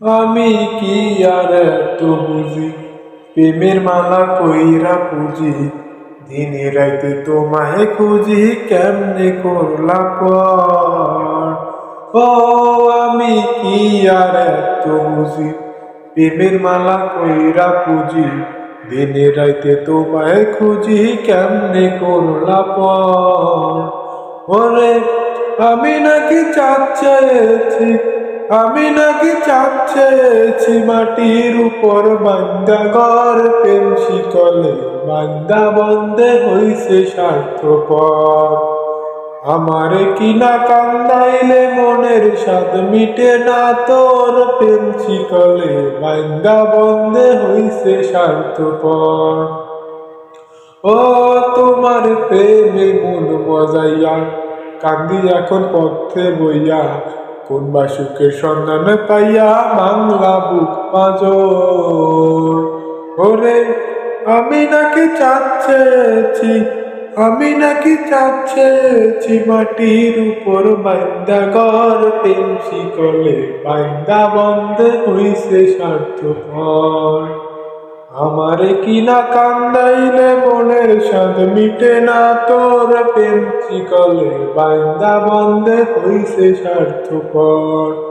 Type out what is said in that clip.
আমি কি আর এত বুঝি? প্রেমের মালা কইরা পুজি। দিনে রাইতে তোমায় খুঁজি, কেমনে করলা পর? ও, আমি কি আর এত বুঝি? প্রেমের মালা কইরা পুজি। দিনে রাইতে তোমায় খুঁজি, কেমনে করলা পর? ওরে, আমি নাকি চাচ্ছেছি আমি নাকি চাচ্ছেছি মাটির উপর বান্দা ঘর প্রেম শিকলে, বান্দা বন্দে হইছে স্বার্থপর। আমারে কিনা কান্দাইলে মনের স্বাদ মিটে না তোর প্রেম শিকলে, বান্দা বন্দে হইছে স্বার্থপর। ও তোমার প্রেমে মন মজাইয়া, কান্দি এখন পথে বইয়া কোন বা সুখের সন্ধান পাইয়া বাংলা বুক পাজর? ওরে, আমি নাকি চাচ্ছেছি আমি নাকি চাচ্ছেছি মাটির উপর বাইন্দা ঘর পেন্সি কলে বান্দা বন্ধ হইছে স্বার্থপর। আমারে কিনা কান্দাইলে মনের স্বাদ মিটে না তোর প্রেম চিকলে বান্দা বন্ধে হইছে স্বার্থপর